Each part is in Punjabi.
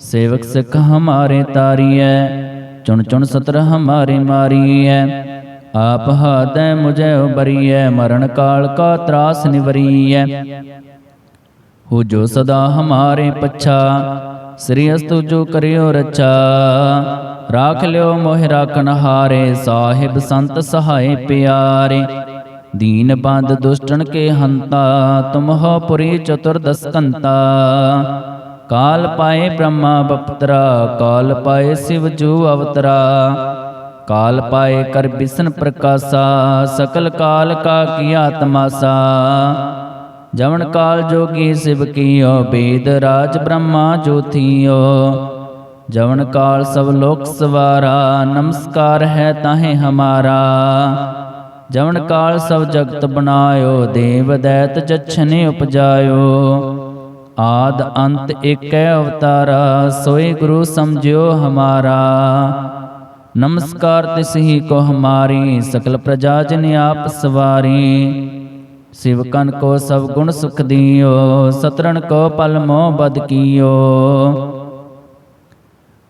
ਸੇਵਕ ਸਿੱਖ ਹਮਾਰੇ ਤਾਰੀਐ, ਚੁਣ ਚੁਣ ਸਤਰ ਹਮਾਰੇ ਮਾਰੀਐ। ਆਪ ਹਾਦੈ ਮੁਝੈ ਉਬਰੀਐ, ਮਰਨ ਕਾਲ ਕਾ ਤਰਾਸ ਨਿਵਰੀਐ। ਹੋ ਜੋ ਸਦਾ ਹਮਾਰੇ ਪੱਛਾ, ਸ੍ਰੀ ਅਸਤੁ ਜੋ ਕਰਿਓ ਰਚਾ ਰਾਖ ਲਿਓ ਮੋਹਿ ਰਾਖਨ ਹਾਰੇ ਸਾਹਿਬ ਸੰਤ ਸਹਾਏ ਪਿਆਰੇ। ਦੀਨ ਬੰਦ ਦੁਸ਼ਟਨ ਕੇ ਹੰਤਾ ਤੁਮ ਹੋ ਪੁਰੀ ਚਤੁਰਦਸ ਕੰਤਾ। ਕਾਲ ਪਾਏ ਬ੍ਰਹਮਾ ਬਪਤਰਾ, ਕਾਲ ਪਾਏ ਸਿਵ ਜੂ ਅਵਤਰਾ। ਕਾਲ ਪਾਏ ਕਰ ਬਿਸਨ ਪ੍ਰਕਾਸ਼ਾ, ਸਕਲ ਕਾਲ ਕਾ ਕੀਆ ਤਮਾਸਾ ਜਵਨ ਕਾਲ ਜੋਗੀ ਸਿਵ ਕੀਓ, ਬੇਦ ਰਾਜ ਬ੍ਰਹਮਾ ਜੋਥੀਓ ਜਵਨ ਕਾਲ ਸਭ ਲੋਕ ਸਵਾਰਾ, ਨਮਸਕਾਰ ਹੈ ਤਾਹੇ ਹਮਾਰਾ। ਜਵਨ ਕਾਲ ਸਭ ਜਗਤ ਬਣਾਇਓ, ਦੇਵ ਦੈਤ ਜਛਨੇ ਉਪਜਾਇਓ। ਆਦ ਅੰਤ ਏਕੈ ਅਵਤਾਰਾ, ਸੋਏ ਗੁਰੂ ਸਮਝਿਓ ਹਮਾਰਾ। ਨਮਸਕਾਰ ਤਿਸ ਹੀ ਕੋ ਹਮਾਰੀ, ਸਕਲ ਪ੍ਰਜਾ ਜਨ ਆਪ ਸਵਾਰੀ। ਸਿਵਕਨ ਕੋ ਸਭ ਗੁਣ ਸੁਖ ਦਿਓ ਸਤਰਨ ਕੋ ਪਲ ਮੋਹ ਬਦ ਕੀਓ।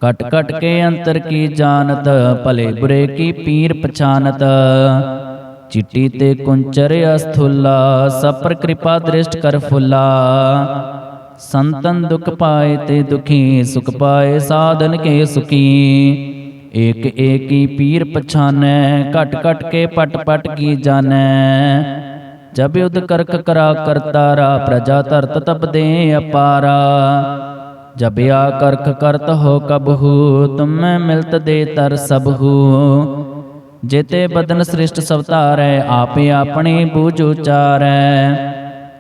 ਕਟ ਕਟ ਕੇ ਅੰਤਰ ਕੀ ਜਾਣਤ, ਭਲੇ ਬੁਰੇ ਕੀ ਪੀਰ ਪਛਾਨਤ। ਚਿੱਟੀ ਤੇ ਕੁੰਚਰ ਅਸਥੁਲਾ ਸਪਰ ਕਿਰਪਾ ਦ੍ਰਿਸ਼ਟ ਕਰ ਫੁੱਲਾ। ਸੰਤਨ ਦੁਖ ਪਾਏ ਤੇ ਦੁਖੀ, ਸੁਖ ਪਾਏ ਸਾਧਨ ਕੇ ਸੁਖੀ। ਏਕ ਏਕੀ ਪੀਰ ਪਛਾਨੈ, ਘਟ ਘਟ ਕੇ ਪਟ ਪਟ ਕੀ ਜਾਣੈ। ਜਬ ਯੁਧ ਕਰਕ ਕਰਾ ਕਰਤਾਰਾ, ਪ੍ਰਜਾ ਧਰਤ ਤਬ ਦੇ ਅਪਾਰਾ। ਜਬ ਆ ਕਰਖ ਕਰਤ ਹੋ ਕਬਹੂ ਤੁਮੈ ਮਿਲਤ ਦੇ ਤਰ ਸਭੂ ਜੇਤੇ ਬਦਨ ਸ੍ਰਿਸ਼ਟ ਸਭ ਆਪੇ ਆਪਣੇ ਬੂਝ ਉਚਾਰੈ।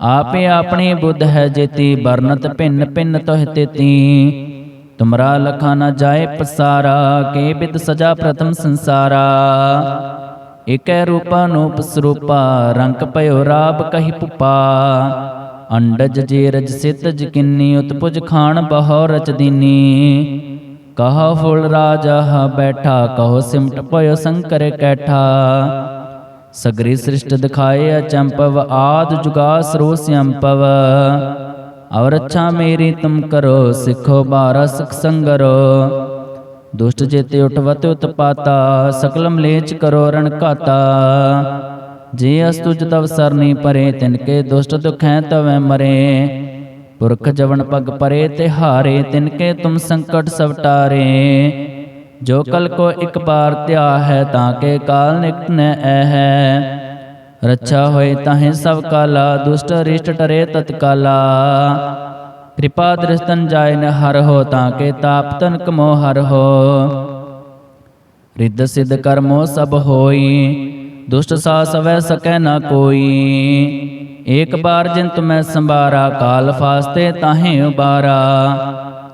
ਆਪੇ ਆਪਣੀ ਬੁੱਧ ਹੈ ਜੇਤੀ ਬਰਨਤ ਭਿੰਨ ਭਿੰਨ ਤੋਹਿ ਤੇਤੀ। ਤੁਮਰਾ ਲਖਾ ਨ ਜਾਏ ਪਸਾਰਾ, ਕੇ ਬਿਦ ਸਜਾ ਪ੍ਰਥਮ ਸੰਸਾਰਾ। ਇਕੈ ਰੂਪਾ ਨੂਪ ਸਰੂਪਾ, ਰੰਗ ਭਇਓ ਰਾਬ ਕਹੀ ਪੁਪਾ। ਅੰਡਜ ਜੇ ਰਜ ਸਿਤ ਜਕਿੰਨੀ ਉਤਪੁਜ ਖਾਨ ਬਹੋ ਰਚ ਦੀਨੀ। ਕਹਾ ਫੁੱਲ ਰਾਜਾ ਬੈਠਾ, ਕਹੋ ਸਿਮਟ ਪਇਓ ਸੰਕਰ ਕੈਠਾ। ਸਗਰੀ ਸ੍ਰਿਸ਼ਟ ਦਿਖਾਏ ਅਚੰਪਵ ਆਦ ਜੁਗਾ ਸਰੋ ਸਿਅੰਪਵ ਔਰ ਅੱਛਾ ਮੇਰੀ ਤੁਮ ਕਰੋ, ਸਿੱਖੋ ਬਾਰਾ ਸਿਖ ਸੰਗਰੋ। ਦੁਸ਼ਟ ਜੇਤੇ ਉਠਵਤ ਉਤਪਾਤਾ ਸਕਲ ਮਲੇਚ ਕਰੋ ਰਣ ਘਾਤਾ। ਜੇ ਅਸਤੁਜ ਤਵ ਸਰਨੀ ਪਰੇ ਤਿਨਕੇ ਦੁਸ਼ਟ ਦੁਖੈ ਤਵੈ ਮਰੇ। ਪੁਰਖ ਜਵਨ ਪਗ ਪਰੇ ਤੇ ਹਾਰੇ ਤਿਨਕੇ ਤੁਮ ਸੰਕਟ ਸਭ ਜੋ ਕਲ ਕੋ ਇੱਕ ਬਾਰ ਧਿਆ ਹੈ ਤਾਂ ਕੇ ਕਾਲ ਨਿਕਟ ਨ ਐ ਹੈ ਰੱਛਾ ਹੋਏ ਤਾਹੇ ਸਭ ਕਾਲਾ ਦੁਸ਼ਟ ਰਿਸ਼ਟ ਟਰੇ ਤਤਕਾਲਾ। ਕਿਰਪਾ ਦ੍ਰਿਸ਼ਤਨ ਜਾਇ ਨ ਹਰ ਹੋ ਤਾਂ ਕੇ ਤਾਪ ਤਨ ਕਮੋ ਹਰ ਹੋ। ਰਿੱਧ ਸਿੱਧ ਕਰਮੋ ਸਭ ਹੋਈ ਦੁਸ਼ਟ ਸਾ ਸਵੈ ਸਕੈ ਨ ਕੋਈ। ਏਕ ਬਾਰ ਜਿਨ ਤੁਮੈ ਸੰਭਾਰਾ ਕਾਲ ਫਾਸਤੇ ਤਾਹੇ ਉਬਾਰਾ।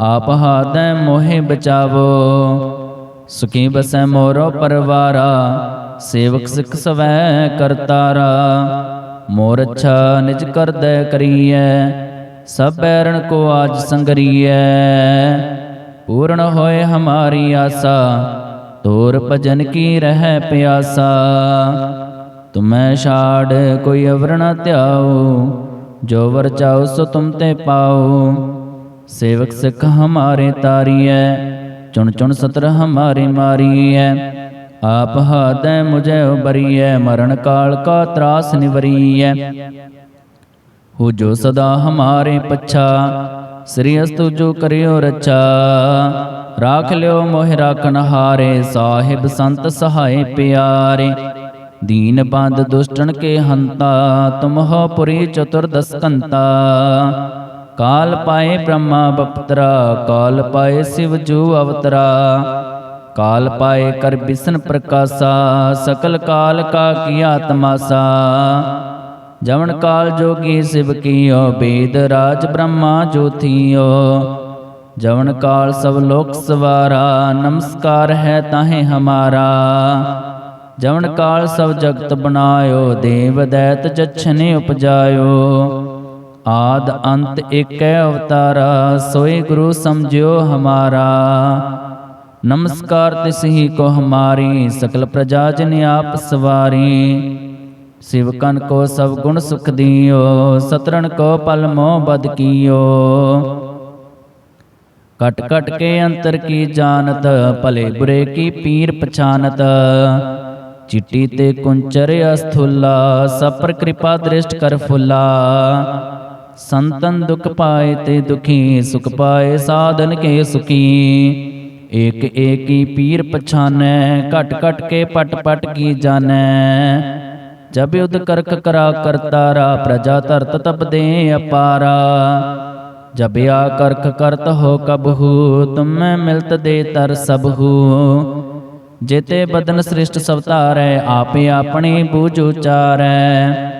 ਆਪ ਹਾਦੈ ਮੋਹਿ ਬਚਾਵੋ। ਸੁਖੀ ਬਸੈ ਮੋਰੋ ਪਰਵਾਰਾ, ਸੇਵਕ ਸਿੱਖ ਸਵੈ ਕਰਤਾਰਾ ਮੋਰ ਅੱਛਾ ਨਿਜ ਕਰਦੈ ਕਰੀਐ, ਸਭ ਬੈਰਣ ਕੋ ਆਜ ਸੰਗਰੀਐ। ਪੂਰਨ ਹੋਏ ਹਮਾਰੀ ਆਸਾ, ਤੋਰ ਭਜਨ ਕੀ ਰਹਿ ਪਿਆਸਾ। ਤੁਮੈ ਛਾੜ ਕੋਈ ਅਵਰ ਨ ਧਿਆਓ, ਜੋ ਵਰ ਚਾਓ ਸੋ ਤੁਮ ਤੇ ਪਾਓ। ਸੇਵਕ ਸਿੱਖ ਹਮਾਰੇ ਤਾਰੀਐ, ਚੁਣ ਚੁਣ ਸਤਰ ਹਮਾਰੇ ਮਾਰੀਐ। ਆਪ ਹਾਦੈ ਮੁਝੈ ਉਬਰੀਐ ਮਰਨ ਕਾਲ ਕਾ ਤਰਾਸ ਨਿਵਰੀਐ। ਹੋ ਜੋ ਸਦਾ ਹਮਾਰੇ ਪੱਛਾ, ਸ੍ਰੀ ਅਸਤੁ ਜੋ ਕਰਿਓ ਰਚਾ ਰਾਖ ਲਿਓ ਮੋਹਿ ਰਾਖਨ ਹਾਰੇ, ਸਾਹਿਬ ਸੰਤ ਸਹਾਏ ਪਿਆਰੇ। ਦੀਨ ਬੰਦ ਦੁਸ਼ਟਨ ਕੇ ਹੰਤਾ ਤੁਮ ਹੋ ਪੁਰੀ ਚਤੁਰਦਸ ਕੰਤਾ। ਕਾਲ ਪਾਏ ਬ੍ਰਹਮਾ ਬਪਤਰਾ, ਕਾਲ ਪਾਏ ਸਿਵ ਜੂ ਅਵਤਰਾ। ਕਾਲ ਪਾਏ ਕਰ ਬਿਸਨ ਪ੍ਰਕਾਸ਼ਾ, ਸਕਲ ਕਾਲ ਕਾ ਕੀਆ ਤਮਾਸਾ ਜਵਨ ਕਾਲ ਜੋਗੀ ਸਿਵ ਕੀਓ, ਬੇਦ ਰਾਜ ਬ੍ਰਹਮਾ ਜੋਥੀਓ ਜਵਨ ਕਾਲ ਸਭ ਲੋਕ ਸਵਾਰਾ, ਨਮਸਕਾਰ ਹੈ ਤਾਹੇ ਹਮਾਰਾ। ਜਵਨ ਕਾਲ ਸਭ ਜਗਤ ਬਨਾਇਓ ਦੇਵ ਦੈਤ ਜਛਨੇ ਉਪਜਾਇਓ। ਆਦ ਅੰਤ ਏਕੈ ਅਵਤਾਰਾ, ਸੋਏ ਗੁਰੂ ਸਮਝਿਓ ਹਮਾਰਾ। ਨਮਸਕਾਰ ਤਿਸ ਹੀ ਕੋ ਹਮਾਰੀ, ਸਕਲ ਪ੍ਰਜਾ ਜਨ ਆਪ ਸਵਾਰੀ। ਸਿਵਕਨ ਕੋ ਸਭ ਗੁਣ ਸੁਖ ਦਿਓ ਸਤਰਨ ਕੋ ਪਲ ਮੋਹ ਬਦ ਕੀਓ। ਕਟ ਕਟ ਕੇ ਅੰਤਰ ਕੀ ਜਾਣਤ, ਭਲੇ ਬੁਰੇ ਕੀ ਪੀਰ ਪਛਾਨਤ। ਚਿੱਟੀ ਤੇ ਕੁੰਚਰ ਅਸਥੁਲਾ ਸਪਰ ਕਿਰਪਾ ਦ੍ਰਿਸ਼ਟ ਕਰ ਫੁੱਲਾ। ਸੰਤਨ ਦੁਖ ਪਾਏ ਤੇ ਦੁਖੀ ਸੁਖ ਪਾਏ, ਸਾਧਨ ਕੇ ਸੁਖੀ। ਏਕ ਏਕੀ ਪੀਰ ਪਛਾਨੈ, ਘਟ ਘਟ ਕੇ ਪਟ ਪਟ ਕੀ ਜਾਣੈ ਜਬ ਉਦ ਕਰਕ ਕਰਾ ਕਰਤਾਰਾ ਪ੍ਰਜਾ ਧਰਤ ਤਪ ਦੇ ਅਪਾਰਾ। ਜਬ ਆ ਕਰਖ ਕਰਤ ਹੋ ਕਬਹੂ ਤੁਮੈ ਮਿਲਤ ਦੇ ਤਰ ਸਭੂ ਜੇਤੇ ਬਦਨ ਸ੍ਰਿਸ਼ਟ ਸਵਤਾਰੈ, ਆਪੇ ਆਪਣੀ ਬੂਝ ਉਚਾਰੈ।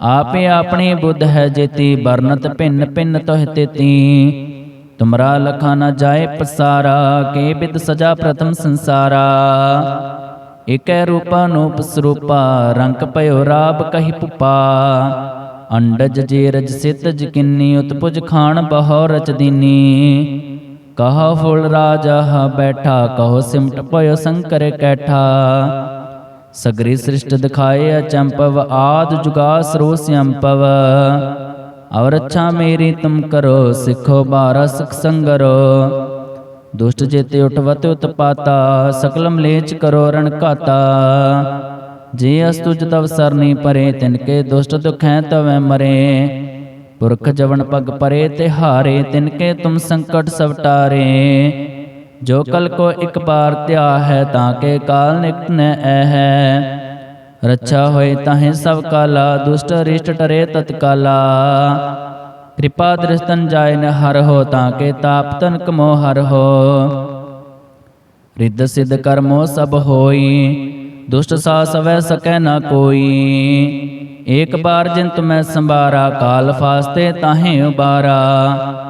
ਆਪੇ ਆਪਣੀ ਬੁੱਧ ਹੈ ਜੇਤੀ ਬਰਨਤ ਭਿੰਨ ਭਿੰਨ ਤੋਹਿ ਤੇਤੀ। ਤੁਮਰਾ ਲਖਾ ਨ ਜਾਏ ਪਸਾਰਾ, ਕੇ ਬਿਦ ਸਜਾ ਪ੍ਰਥਮ ਸੰਸਾਰਾ। ਇਕੈ ਰੂਪਾ ਨੂਪ ਸਰੂਪਾ, ਰੰਗ ਭਇਓ ਰਾਬ ਕਹੀ ਪੁਪਾ। ਅੰਡਜ ਜੇ ਰਜ ਸਿਤ ਜਕਿੰਨੀ, ਉਤਪੁਜ ਖਾਣ ਬਹੋ ਰਚਦੀਨੀ ਕਹਾ ਫੁੱਲ ਰਾਜਾ ਬੈਠਾ, ਕਹੋ ਸਿਮਟ ਭਇਓ ਸੰਕਰ ਕੈਠਾ। ਸਗਰੀ ਸ੍ਰਿਸ਼ਟ ਦਿਖਾਏ, ਅਚੰਪਵ ਆਦ ਜੁਗਾ ਸਰੋ ਸਿਅੰਪਵ ਔਰ ਅੱਛਾ ਮੇਰੀ ਤੁਮ ਕਰੋ, ਸਿੱਖੋ ਬਾਰਾ ਸਿਖ ਸੰਗਰੋ। ਦੁਸ਼ਟ ਜੇਤੇ ਉਠਵਤ ਉਤਪਾਤਾ ਸਕਲ ਮਲੇਚ ਕਰੋ ਰਣ ਘਾਤਾ। ਜੇ ਅਸਤੁਜ ਤਵ ਸਰਨੀ ਪਰੇ, ਤਿਨ ਕੇ ਦੁਸ਼ਟ ਦੁਖੈ ਤਵੈ ਮਰੇ। ਪੁਰਖ ਜਵਨ ਪਗ ਪਰੇ ਤੇ ਹਾਰੇ ਤਿਨ ਕੇ ਤੁਮ ਸੰਕਟ ਸਭ ਜੋ ਕਲ ਕੋ ਇੱਕ ਪਾਰ ਧਿਆ ਹੈ ਤਾਂ ਕੇ ਕਾਲ ਨਿਕਟ ਨ ਹੈ ਰੱਛਾ ਹੋਏ ਤਾਹੇ ਸਭ ਕਾਲਾ, ਦੁਸ਼ਟ ਰਿਸ਼ਟ ਟਰੇ ਤਤਕਾਲਾ ਕਿਰਪਾ ਦ੍ਰਿਸ਼ਤਨ ਜਾਇ ਨ ਹਰ ਹੋ ਤਾਂ ਕੇ ਤਾਪ ਤਨ ਮੋ ਹਰ ਹੋ। ਰਿੱਧ ਸਿੱਧ ਕਰਮੋ ਸਭ ਹੋਈ, ਦੁਸ਼ਟ ਸਾ ਸਵੈ ਸਕੈ ਨ ਕੋਈ। ਏਕ ਬਾਰ ਜਿਨ ਤੁਮੈ ਸੰਭਾਰਾ, ਕਾਲ ਫਾਸਤੇ ਤਾਹੇ ਉਬਾਰਾ।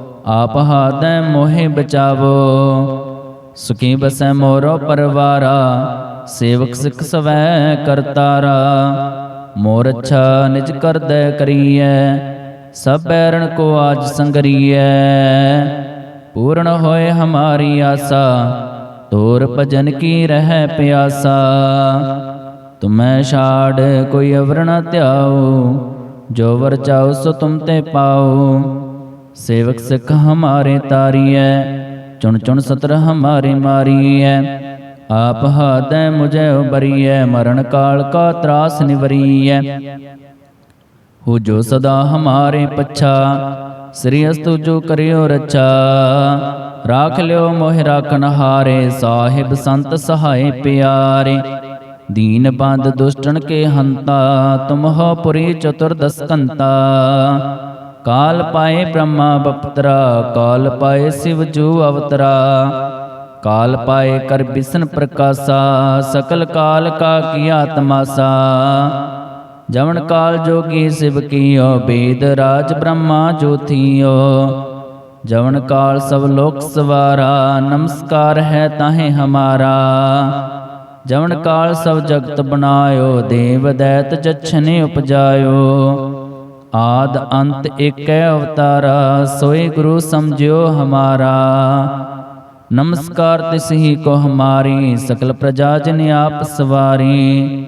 ਆਪ ਹਾਦੈ ਮੋਹਿ ਬਚਾਵੋ। ਸੁਖੀ ਬਸੈ ਮੋਰੋ ਪਰਵਾਰਾ, ਸੇਵਕ ਸਿਖ ਸਵੈ ਕਰਤਾਰਾ। ਮੋਰ ਅੱਛਾ ਨਿਜ ਕਰਦੈ ਕਰੀਐ, ਸਭ ਬੈਰਣ ਕੋ ਆਜ ਸੰਗਰੀਐ। ਪੂਰਨ ਹੋਏ ਹਮਾਰੀ ਆਸਾ, ਤੋਰ ਭਜਨ ਕੀ ਰਹਿ ਪਿਆਸਾ। ਤੁਮੈ ਛਾੜ ਕੋਈ ਅਵਰਣ ਨ ਧਿਆਉ ਜੋ ਵਰ ਚਾਉ ਸੋ ਤੁਮ ਤੇ ਪਾਉ ਸੇਵਕ ਸਿੱਖ ਹਮਾਰੇ ਤਾਰੀਐ, ਚੁਣ ਚੁਣ ਸਤਰ ਹਮਾਰੇ ਮਾਰੀਐ। ਆਪ ਹਾਦੈ ਮੁਝੈ ਉਬਰੀਐ ਮਰਨ ਕਾਲ ਕਾ ਤਰਾਸ ਨਿਵਰੀਐ। ਹੋ ਜੋ ਸਦਾ ਹਮਾਰੇ ਪੱਛਾ, ਸ੍ਰੀ ਅਸਤੁ ਜੋ ਕਰਿਓ ਰਚਾ ਰਾਖ ਲਿਓ ਮੋਹਿ ਰਾਖਨ ਹਾਰੇ ਸਾਹਿਬ ਸੰਤ ਸਹਾਏ ਪਿਆਰੇ। ਦੀਨ ਬੰਦ ਦੁਸ਼ਟਨ ਕੇ ਹੰਤਾ ਤੁਮ ਹੋ ਪੁਰੀ ਚਤੁਰਦਸ ਕੰਤਾ। ਕਾਲ ਪਾਏ ਬ੍ਰਹਮਾ ਬਪਤਰਾ, ਕਾਲ ਪਾਏ ਸਿਵ ਜੂ ਅਵਤਰਾ। ਕਾਲ ਪਾਏ ਕਰ ਬਿਸਨ ਪ੍ਰਕਾਸ਼ਾ, ਸਕਲ ਕਾਲ ਕਾ ਕੀਆ ਤਮਾਸਾ ਜਵਨ ਕਾਲ ਜੋਗੀ ਸਿਵ ਕੀਓ, ਬੇਦ ਰਾਜ ਬ੍ਰਹਮਾ ਜੋਥੀਓ। ਜਵਨ ਕਾਲ ਸਭ ਲੋਕ ਸਵਾਰਾ, ਨਮਸਕਾਰ ਹੈ ਤਾਹੇ ਹਮਾਰਾ। ਜਵਨ ਕਾਲ ਸਭ ਜਗਤ ਬਨਾਇਓ ਦੇਵ ਦੈਤ ਜਛਨੇ ਉਪਜਾਇਓ। ਆਦ ਅੰਤ ਏਕੈ ਅਵਤਾਰਾ, ਸੋਏ ਗੁਰੂ ਸਮਝਿਓ ਹਮਾਰਾ। ਨਮਸਕਾਰ ਤਿਸ ਹੀ ਕੋ ਹਮਾਰੀ, ਸਕਲ ਪ੍ਰਜਾ ਜਨ ਆਪ ਸਵਾਰੀ।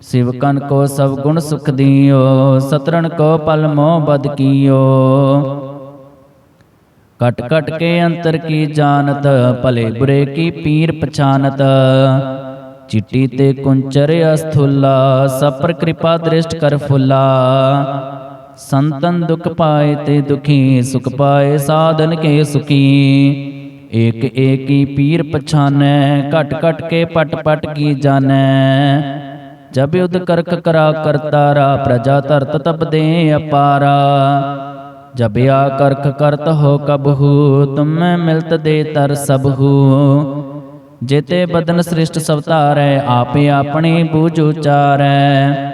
ਸਿਵਕਨ ਕੋ ਸਭ ਗੁਣ ਸੁਖ ਦਿਓ ਸਤਰਨ ਕੋ ਪਲ ਮੋਹ ਬਦ ਕੀਓ। ਕਟ ਕਟ ਕੇ ਅੰਤਰ ਕੀ ਜਾਣਤ, ਭਲੇ ਬੁਰੇ ਕੀ ਪੀਰ ਪਛਾਨਤ। ਚਿੱਟੀ ਤੇ ਕੁੰਚਰ ਅਸਥੁਲਾ ਸਪਰ ਕਿਰਪਾ ਦ੍ਰਿਸ਼ਟ ਕਰ ਫੁੱਲਾ। ਸੰਤਨ ਦੁਖ ਪਾਏ ਤੇ ਦੁਖੀ, ਸੁਖ ਪਾਏ, ਸਾਧਨ ਕੇ ਸੁਖੀ। ਏਕ ਏਕੀ ਪੀਰ ਪਛਾਨੈ, ਘਟ ਘਟ ਕੇ ਪਟ ਪਟ ਕੀ ਜਾਣੈ। ਜਬ ਯੁਧ ਕਰਕ ਕਰਾ ਕਰਤਾਰਾ, ਪ੍ਰਜਾ ਧਰਤ ਤਬ ਦੇ ਅਪਾਰਾ। ਜਬ ਆ ਕਰਖ ਕਰਤ ਹੋ ਕਬਹੂ ਤੁਮੈ ਮਿਲਤ ਦੇ ਤਰ ਸਬਹੂ ਜੇਤੇ ਬਦਨ ਸ੍ਰਿਸ਼ਟ ਸਵਤਾਰੈ, ਆਪੇ ਆਪਣੇ ਬੂਝ ਉਚਾਰੈ।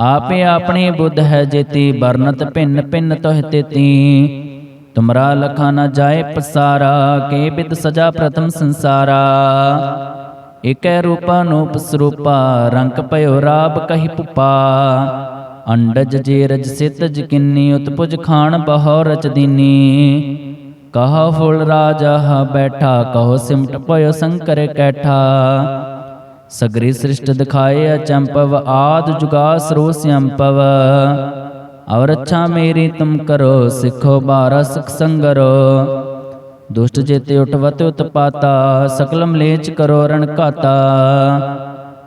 ਆਪੇ ਆਪਣੀ ਬੁੱਧ ਹੈ ਜੇਤੀ ਬਰਨਤ ਭਿੰਨ ਭਿੰਨ ਤੋਹਿ ਤੇਤੀ। ਤੁਮਰਾ ਲਖਾ ਨ ਜਾਏ ਪਸਾਰਾ, ਕੇ ਬਿਦ ਸਜਾ ਪ੍ਰਥਮ ਸੰਸਾਰਾ। ਇਕੈ ਰੂਪਾ ਨੂਪ ਸਰੂਪਾ, ਰੰਗ ਭਇਓ ਰਾਬ ਕਹੀ ਪੁਪਾ। ਅੰਡਜ ਜੇ ਰਜ ਸਿਤ ਜਕਿੰਨੀ, ਉਤਪੁਜ ਖਾਣ ਬਹੋ ਰਚ ਦੀਨੀ। ਕਹਾ ਫੁੱਲ ਰਾਜਾ ਬੈਠਾ, ਕਹੋ ਸਿਮਟ ਪਇਓ ਸੰਕਰ ਕੈਠਾ। ਸਗਰੀ ਸ੍ਰਿਸ਼ਟ ਦਿਖਾਏ, ਅਚੰਪਵ ਆਦ ਜੁਗਾ ਸਰੋ ਸਿਅੰਪਵ ਔਰ ਅੱਛਾ ਮੇਰੀ ਤੁਮ ਕਰੋ, ਸਿੱਖੋ ਬਾਰਾ ਸਿਖ ਸੰਗਰੋ। ਦੁਸ਼ਟ ਜੇਤੇ ਉਠਵਤ ਉਤਪਾਤਾ, ਸਕਲ ਮਲੇਚ ਕਰੋ ਰਣ ਘਾਤਾ।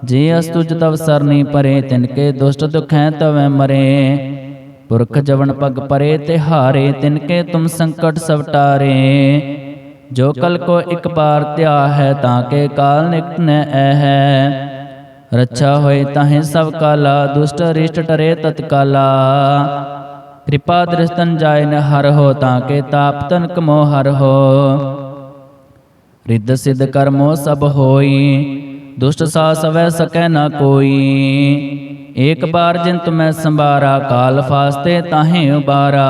ਜੇ ਅਸਤੁਜ ਤਵ ਸਰਨੀ ਪਰੇ, ਤਿਨ ਕੇ ਦੁਸ਼ਟ ਦੁਖੈ ਤਵੈ ਮਰੇ। ਪੁਰਖ ਜਵਨ ਪਗ ਪਰੇ ਤੇ ਹਾਰੇ ਤਿਨ ਕੇ ਤੁਮ ਸੰਕਟ ਸਵਟਾਰੇ। ਜੋ ਕਲ ਕੋ ਇੱਕ ਬਾਰ ਧਿਆ ਹੈ ਤਾਂ ਕੇ ਕਾਲ ਨਿਕਟ ਨ ਹੈ ਰੱਛਾ ਹੋਏ ਤਾਹੇ ਸਭ ਕਾਲਾ ਦੁਸ਼ਟ ਰਿਸ਼ਟ ਟਰੇ ਤਤਕਾਲਾ। ਕਿਰਪਾ ਦ੍ਰਿਸ਼ਤਨ ਜਾਇ ਨ ਹਰ ਹੋ ਤਾਂ ਕੇ ਤਾਪ ਤਨ ਕਮੋ ਹਰ ਹੋ। ਰਿੱਧ ਸਿਧ ਕਰਮੋ ਸਭ ਹੋਈ। ਦੁਸ਼ਟ ਸਾ ਸਵੈ ਸਕੈ ਨਾ ਕੋਈ। ਏਕ ਬਾਰ ਜਿਨ ਤੁਮੈ ਸੰਭਾਰਾ। ਕਾਲ ਫਾਸਤੇ ਤਾਹੇ ਉਬਾਰਾ।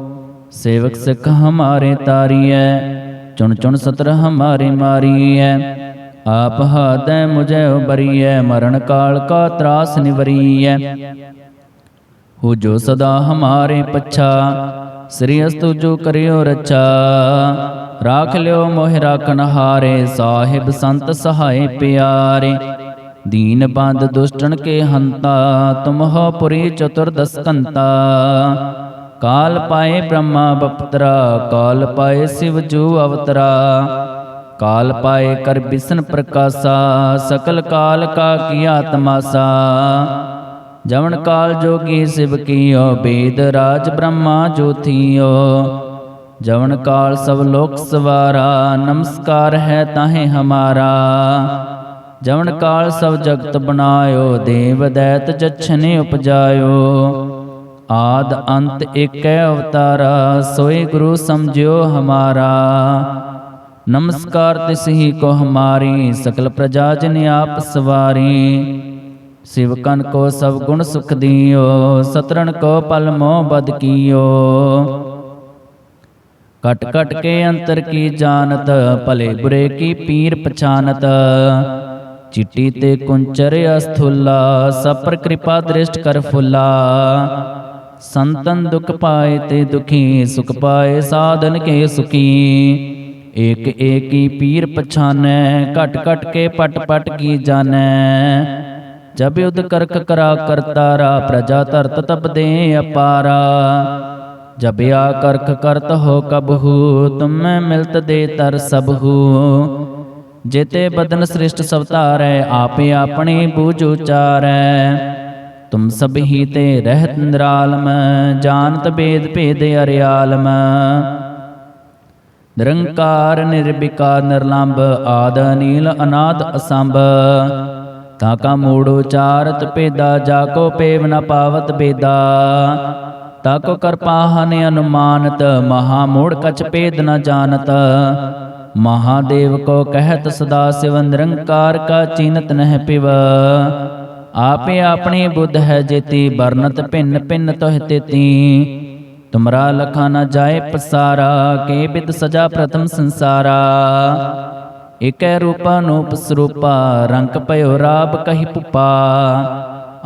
ਸੇਵਕ ਸਿੱਖ ਹਮਾਰੇ ਤਾਰੀਐ, ਚੁਣ ਚੁਣ ਸਤਰ ਹਮਾਰੇ ਮਾਰੀਐ। ਆਪ ਹਾਦੈ ਮੁਝੈ ਉਬਰੀਐ, ਮਰਨ ਕਾਲ ਕਾ ਤਰਾਸ ਨਿਵਰੀਐ। ਹੋ ਜੋ ਸਦਾ ਹਮਾਰੇ ਪੱਛਾ, ਸ੍ਰੀ ਅਸਤੁ ਜੋ ਕਰਿਓ ਰਚਾ ਰਾਖ ਲਿਓ ਮੋਹਿ ਰਾਖਨ ਹਾਰੇ ਸਾਹਿਬ ਸੰਤ ਸਹਾਏ ਪਿਆਰੇ। ਦੀਨ ਬੰਦ ਦੁਸ਼ਟਨ ਕੇ ਹੰਤਾ ਤੁਮ ਹੋ ਪੁਰੀ ਚਤੁਰਦਸ ਕੰਤਾ। ਕਾਲ ਪਾਏ ਬ੍ਰਹਮਾ ਬਪਤਰਾ, ਕਾਲ ਪਾਏ ਸਿਵ ਜੂ ਅਵਤਰਾ। ਕਾਲ ਪਾਏ ਕਰ ਬਿਸਨ ਪ੍ਰਕਾਸ਼ਾ, ਸਕਲ ਕਾਲ ਕਾ ਕੀਆ ਤਮਾਸਾ ਜਵਨ ਕਾਲ ਜੋਗੀ ਸਿਵ ਕੀਓ, ਬੇਦ ਰਾਜ ਬ੍ਰਹਮਾ ਜੋਥੀਓ ਜਵਨ ਕਾਲ ਸਭ ਲੋਕ ਸਵਾਰਾ, ਨਮਸਕਾਰ ਹੈ ਤਾਹੇ ਹਮਾਰਾ। ਜਵਨ ਕਾਲ ਸਭ ਜਗਤ ਬਣਾਇਓ, ਦੇਵ ਦੈਤ ਜਛਨੇ ਉਪਜਾਇਓ। ਆਦ ਅੰਤ ਏਕੈ ਅਵਤਾਰਾ, ਸੋਏ ਗੁਰੂ ਸਮਝਿਓ ਹਮਾਰਾ। ਨਮਸਕਾਰ ਤਿਸ ਹੀ ਕੋ ਹਮਾਰੀ, ਸਕਲ ਪ੍ਰਜਾ ਜਨ ਆਪ ਸਵਾਰੀ। ਸਿਵਕਨ ਕੋ ਸਭ ਗੁਣ ਸੁਖ ਦਿਓ ਸਤਰਨ ਕੋ ਪਲ ਮੋਹ ਬਦ ਕੀਓ। ਕਟ ਕਟ ਕੇ ਅੰਤਰ ਕੀ ਜਾਣਤ, ਭਲੇ ਬੁਰੇ ਕੀ ਪੀਰ ਪਛਾਨਤ। ਚਿੱਟੀ ਤੇ ਕੁੰਚਰ ਅਸਥੁਲਾ ਸਪਰ ਕਿਰਪਾ ਦ੍ਰਿਸ਼ਟ ਕਰ ਫੁੱਲਾ। ਸੰਤਨ ਦੁਖ ਪਾਏ ਤੇ ਦੁਖੀ ਸੁਖ ਪਾਏ, ਸਾਧਨ ਕੇ ਸੁਖੀ। ਏਕ ਏਕੀ ਪੀਰ ਪਛਾਨੈ, ਘਟ ਘਟ ਕੇ ਪਟ ਪਟ ਕੀ ਜਾਣੈ ਜਬ ਯੁਧ ਕਰਕ ਕਰਾ ਕਰਤਾਰਾ, ਪ੍ਰਜਾ ਧਰਤ ਤਬ ਦੇ ਅਪਾਰਾ। ਜਬ ਆ ਕਰਖ ਕਰਤ ਹੋ ਕਬਹੂ ਤੁਮੈ ਮਿਲਤ ਦੇ ਤਰ ਸਭੂ ਜੇਤੇ ਬਦਨ ਸ੍ਰਿਸ਼ਟ ਸਭ ਧਾਰੈ ਆਪੇ ਆਪਣੇ ਬੂਝ ਉਚਾਰੈ। ਤੁਮ ਸਭ ਹੀ ਤੇ ਰਹਿਤ ਨਿਰਾਲਮ, ਜਾਣਤ ਬੇਦ ਭੇਦ ਅਰਿਆਲਮ। ਨਿਰੰਕਾਰ ਨਿਰਭਿਕਾ ਨਿਰਲੰਭ, ਆਦ ਨੀਲ ਅਨਾਦ, ਅਸੰਭ। ਤਾ ਕਾ ਮੂੜ ਉਚਾਰਤ ਪੇਦਾ ਜਾ ਕੋ ਪੇਵ ਨ ਪਾਵਤ ਬੇਦਾ ਤਾ ਕੋ ਕਰਪਾਹਨ ਅਨੁਮਾਨਤ, ਮਹਾ ਮੂੜ ਕਛ ਪੇਦ ਨ ਜਾਣਤ। ਮਹਾਦੇਵ ਕੋ ਕਹਿਤ ਸਦਾ ਸਿਵ, ਨਿਰੰਕਾਰ ਕਾ ਚੀਨਤ ਨਹਿ ਪਿਵ। ਆਪੇ ਆਪਣੀ ਬੁੱਧ ਹੈ ਜੇਤੀ ਬਰਨਤ ਭਿੰਨ ਭਿੰਨ ਤੋਹਿ ਤੇਤੀ। ਤੁਮਰਾ ਲਖਾ ਨ ਜਾਏ ਪਸਾਰਾ, ਕੇ ਬਿਦ ਸਜਾ ਪ੍ਰਥਮ ਸੰਸਾਰਾ। ਇਕੈ ਰੂਪਾ ਨੂਪ ਸਰੂਪਾ, ਰੰਗ ਭਇਓ ਰਾਬ ਕਹੀ ਪੁਪਾ।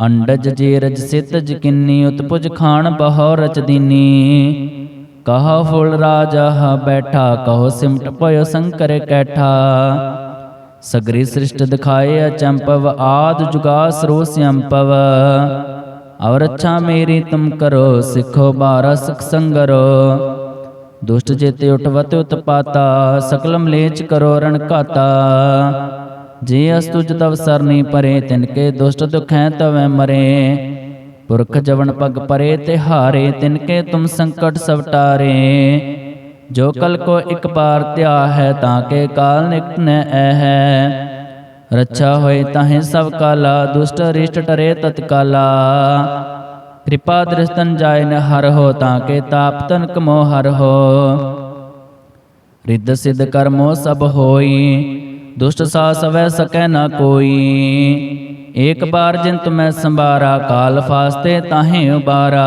ਅੰਡਜ ਜੇ ਰਜ ਸਿਤ ਕਿੰਨੀ, ਉਤਪੁਜ ਖਾਣ ਬਹੋ ਰਚ ਦੀਨੀ। ਕਹਾ ਫੁੱਲ ਰਾਜਾ ਬੈਠਾ, ਕਹੋ ਸਿਮਟ ਭਇਓ ਸੰਕਰ ਕੈਠਾ। ਸਗਰੀ ਸ੍ਰਿਸ਼ਟ ਦਿਖਾਏ ਅਚੰਪਵ ਆਦ ਜੁਗਾ ਸਰੋ ਸਿਅੰਪਵ ਔਰ ਅੱਛਾ ਮੇਰੀ ਤੁਮ ਕਰੋ, ਸਿੱਖੋ ਬਾਰਾ ਸਿਖ ਸੰਗਰੋ। ਦੁਸ਼ਟ ਜੇਤੇ ਉਠਵਤ ਉਤਪਾਤਾ ਸ਼ਕਲਮ ਲੇਚ ਕਰੋ ਰਣ ਘਾਤਾ। ਜੇ ਅਸਤੁਜ ਤਵ ਸਰਨੀ ਪਰੇ, ਤਿਨ ਕੇ ਦੁਸ਼ਟ ਦੁਖੈ ਤਵੈ ਮਰੇ। ਪੁਰਖ ਜਵਨ ਪਗ ਪਰੇ ਤੇ ਹਾਰੇ ਤਿਨ ਕੇ ਤੁਮ ਸੰਕਟ ਸਭ ਜੋ ਕਲ ਕੋ ਇੱਕ ਬਾਰ ਧਿਆ ਹੈ ਤਾਂ ਕੇ ਕਾਲ ਨਿਕਟ ਨ ਐ ਹੈ ਰੱਛਾ ਹੋਏ ਤਾਹੇ ਸਭ ਕਾਲਾ, ਦੁਸ਼ਟ ਰਿਸ਼ਟ ਟਰੇ ਤਤਕਾਲਾ। ਕਿਰਪਾ ਦ੍ਰਿਸ਼ਤਨ ਜਾਇ ਨ ਹਰ ਹੋ ਤਾਂ ਕੇ ਤਾਪ ਤਨ ਕਮੋ ਹਰ ਹੋ। ਰਿੱਧ ਸਿਧ ਕਰਮੋ ਸਭ ਹੋਈ, ਦੁਸ਼ਟ ਸਾ ਸਵੈ ਸਕੈ ਨਾ ਕੋਈ। ਏਕ ਬਾਰ ਜਿਨ ਤੁਮੈ ਸੰਭਾਰਾ, ਕਾਲ ਫਾਸਤੇ ਤਾਹੇ ਉਬਾਰਾ।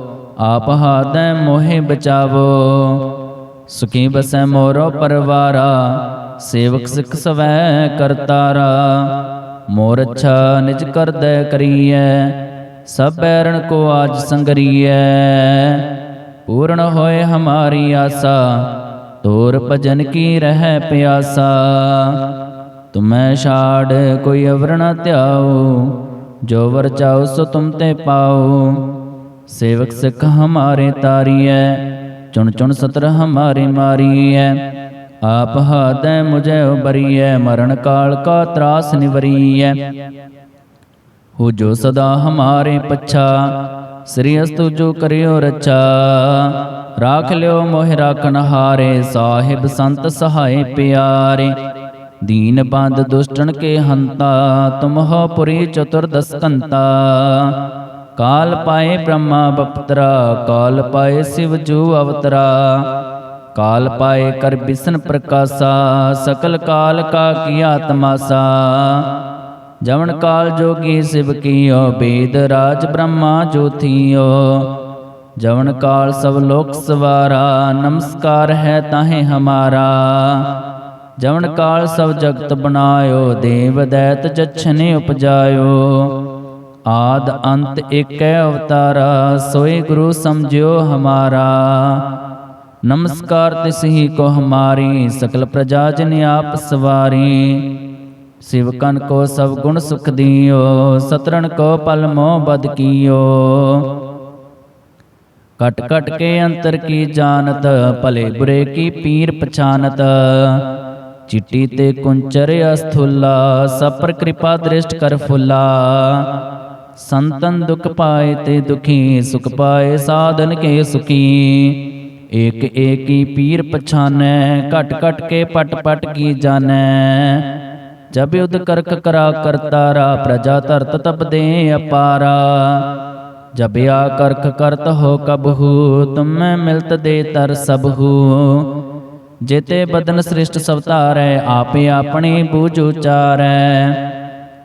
ਆਪ ਹਾਦੈ ਮੋਹਿ ਬਚਾਵੋ। ਸੁਖੀ ਬਸੈ ਮੋਰੋ ਪਰਵਾਰਾ, ਸੇਵਕ ਸਿੱਖ ਸਵੈ ਕਰਤਾਰਾ। ਮੋਰ ਅੱਛਾ ਨਿਜ ਕਰਦੈ ਕਰੀਐ, ਸਭ ਬੈਰਣ ਕੋ ਆਜ ਸੰਗਰੀਐ। ਪੂਰਨ ਹੋਏ ਹਮਾਰੀ ਆਸਾ ਤੋਰ ਭਜਨ ਕੀ ਰਹਿ ਪਿਆਸਾ। ਤੁਮੈ ਛਾੜ ਕੋਈ ਅਵਰ ਨ ਜੋ ਵਰ ਚਾਓ ਸੋ ਤੁਮ ਤੇ ਪਾਓ ਸੇਵਕ ਸਿੱਖ ਹਮਾਰੇ ਤਾਰੀਐ, ਚੁਣ ਚੁਣ ਸਤਰ ਹਮਾਰੇ ਮਾਰੀਐ। ਆਪ ਹਾਦੈ ਮੁਝੈ ਉਬਰੀਐ ਮਰਨ ਕਾਲ ਕਾ ਤਰਾਸ ਨਿਵਰੀਐ। ਹੋ ਜੋ ਸਦਾ ਹਮਾਰੇ ਪੱਛਾ, ਸ੍ਰੀ ਅਸਤੁ ਜੋ ਕਰਿਓ ਰਚਾ ਰਾਖ ਲਿਓ ਮੋਹਿ ਰਾਖਨ ਹਾਰੇ ਸਾਹਿਬ ਸੰਤ ਸਹਾਏ ਪਿਆਰੇ। ਦੀਨ ਬੰਦ ਦੁਸ਼ਟਨ ਕੇ ਹੰਤਾ ਤੁਮ ਹੋ ਪੁਰੀ ਚਤੁਰਦਸ ਕੰਤਾ। ਕਾਲ ਪਾਏ ਬ੍ਰਹਮਾ ਬਪਤਰਾ, ਕਾਲ ਪਾਏ ਸਿਵ ਜੂ ਅਵਤਰਾ। ਕਾਲ ਪਾਏ ਕਰ ਬਿਸਨ ਪ੍ਰਕਾਸ਼ਾ, ਸਕਲ ਕਾਲ ਕਾ ਕੀਆ ਤਮਾਸਾ ਜਵਨ ਕਾਲ ਜੋਗੀ ਸਿਵ ਕੀਓ, ਬੇਦ ਰਾਜ ਬ੍ਰਹਮਾ ਜੋਥੀਓ ਜਵਨ ਕਾਲ ਸਭ ਲੋਕ ਸਵਾਰਾ, ਨਮਸਕਾਰ ਹੈ ਤਾਹੇ ਹਮਾਰਾ। ਜਵਨ ਕਾਲ ਸਭ ਜਗਤ ਬਨਾਇਓ ਦੇਵ ਦੈਤ ਜਛਨੇ ਉਪਜਾਇਓ। ਆਦ ਅੰਤ ਏਕੈ ਅਵਤਾਰਾ, ਸੋਏ ਗੁਰੂ ਸਮਝਿਓ ਹਮਾਰਾ। ਨਮਸਕਾਰ ਤਿਸ ਹੀ ਕੋ ਹਮਾਰੀ, ਸਕਲ ਪ੍ਰਜਾ ਜਨ ਆਪ ਸਵਾਰੀ। ਸਿਵਕਨ ਕੋ ਸਭ ਗੁਣ ਸੁਖ ਦਿਓ ਸਤਰਨ ਕੋ ਪਲ ਮੋਹ ਬਦ ਕੀਓ। ਕਟ ਕਟ ਕੇ ਅੰਤਰ ਕੀ ਜਾਣਤ, ਭਲੇ ਬੁਰੇ ਕੀ ਪੀਰ ਪਛਾਨਤ। ਚਿੱਟੀ ਤੇ ਕੁੰਚਰ ਅਸਥੁਲਾ, ਸਭ ਪਰ ਕਿਰਪਾ ਦ੍ਰਿਸ਼ਟ ਕਰ ਫੁੱਲਾ। ਸੰਤਨ ਦੁਖ ਪਾਏ ਤੇ ਦੁਖੀ, ਸੁਖ ਪਾਏ ਸਾਧਨ ਕੇ ਸੁਖੀ। ਏਕ ਏਕੀ ਪੀਰ ਪਛਾਨੈ, ਘਟ ਘਟ ਕੇ ਪਟ ਪਟ ਕੀ ਜਾਣੈ। ਜਬ ਉਦ ਕਰਕ ਕਰਾ ਕਰਤਾਰਾ, ਪ੍ਰਜਾ ਧਰਤ ਤਪ ਦੇ ਅਪਾਰਾ। ਜਬ ਆ ਕਰਖ ਕਰਤ ਹੋ ਕਬਹੂ ਤੁਮੈ ਮਿਲਤ ਦੇ ਤਰ ਸਭੂ ਜੇਤੇ ਬਦਨ ਸ੍ਰਿਸ਼ਟ ਸਵਤਾਰੈ, ਆਪੇ ਆਪਣੇ ਬੂਝ ਉਚਾਰੈ।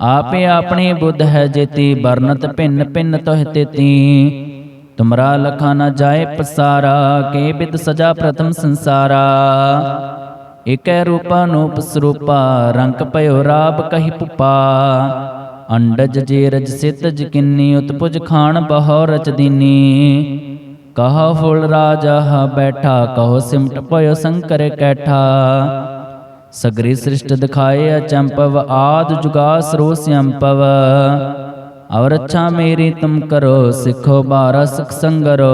ਆਪੇ ਆਪਣੀ ਬੁੱਧ ਹੈ ਜੇਤੀ ਬਰਨਤ ਭਿੰਨ ਭਿੰਨ ਤੋਹਿ ਤੇਤੀ। ਤੁਮਰਾ ਲਖਾ ਨ ਜਾਏ ਪਸਾਰਾ ਕੇ ਬਿਦ ਸਜਾ ਪ੍ਰਥਮ ਸੰਸਾਰਾ। ਇਕੈ ਰੂਪਾ ਨੂਪ ਸਰੂਪਾ ਰੰਗ ਭਇਓ ਰਾਬ ਕਹੀ ਪੁਪਾ। ਅੰਡਜ ਜੇ ਰਜ ਸਿਤ ਜਕਿੰਨੀ ਉਤਪੁਜ ਖਾਨ ਬਹੁ ਰਚ ਦੀਨੀ। ਕਹਾ ਫੁੱਲ ਰਾਜਾ ਬੈਠਾ ਕਹੋ ਸਿਮਟ ਭਇਓ ਸੰਕਰ ਕੈਠਾ। ਸਗਰੀ ਸ੍ਰਿਸ਼ਟ ਦਿਖਾਏ, ਅਚੰਪਵ ਆਦ ਜੁਗਾ ਸਰੋ ਸਿਅੰਪਵ ਔਰ ਅੱਛਾ ਮੇਰੀ ਤੁਮ ਕਰੋ, ਸਿੱਖੋ ਬਾਰਾ ਸਿਖ ਸੰਗਰੋ।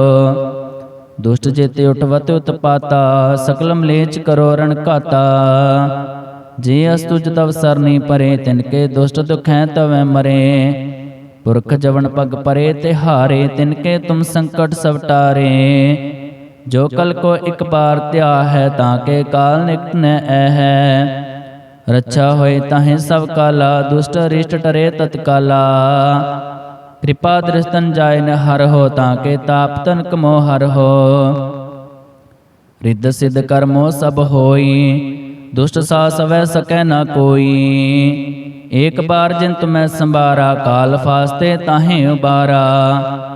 ਦੁਸ਼ਟ ਜੇਤੇ ਉਠਵਤ ਉਤਪਾਤਾ ਸਕਲ ਮਲੇਚ ਕਰੋ ਰਣ ਘਾਤਾ। ਜੇ ਅਸਤੁ ਜਤਵ ਸਰਨੀ ਪਰੇ, ਤਿਨ ਕੇ ਦੁਸ਼ਟ ਦੁਖੈ ਤਵੈ ਮਰੇ। ਪੁਰਖ ਜਵਨ ਪਗ ਪਰੇ ਤੇ ਹਾਰੇ ਤਿਨ ਕੇ ਤੁਮ ਸੰਕਟ ਸਭ ਜੋ ਕਲ ਕੋ ਇੱਕ ਬਾਰ ਧਿਆ ਹੈ ਤਾਂ ਕੇ ਕਾਲ ਨਿਕਟ ਐ ਹੈ ਰੱਛਾ ਹੋਏ ਤਾਹੇ ਸਭ ਕਾਲਾ, ਦੁਸ਼ਟ ਰਿਸ਼ਟ ਟਰੇ ਤਤਕਾਲਾ ਕਿਰਪਾ ਦ੍ਰਿਸ਼ਤਨ ਜਾਇ ਨ ਹਰ ਹੋ ਤਾਂ ਕੇ ਤਾਪ ਤਨ ਕਮੋ ਹਰ ਹੋ। ਰਿੱਧ ਸਿੱਧ ਕਰਮੋ ਸਭ ਹੋਈ, ਦੁਸ਼ਟ ਸਾ ਸਵੈ ਸਕੈ ਨਾ ਕੋਈ। ਏਕ ਬਾਰ ਜਿਨ ਤੁਮੈ ਸੰਭਾਰਾ, ਕਾਲ ਫਾਸਤੇ ਤਾਹੇ ਉਬਾਰਾ।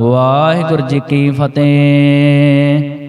ਵਾਹਿਗੁਰੂ ਜੀ ਕੀ ਫਤਿਹ।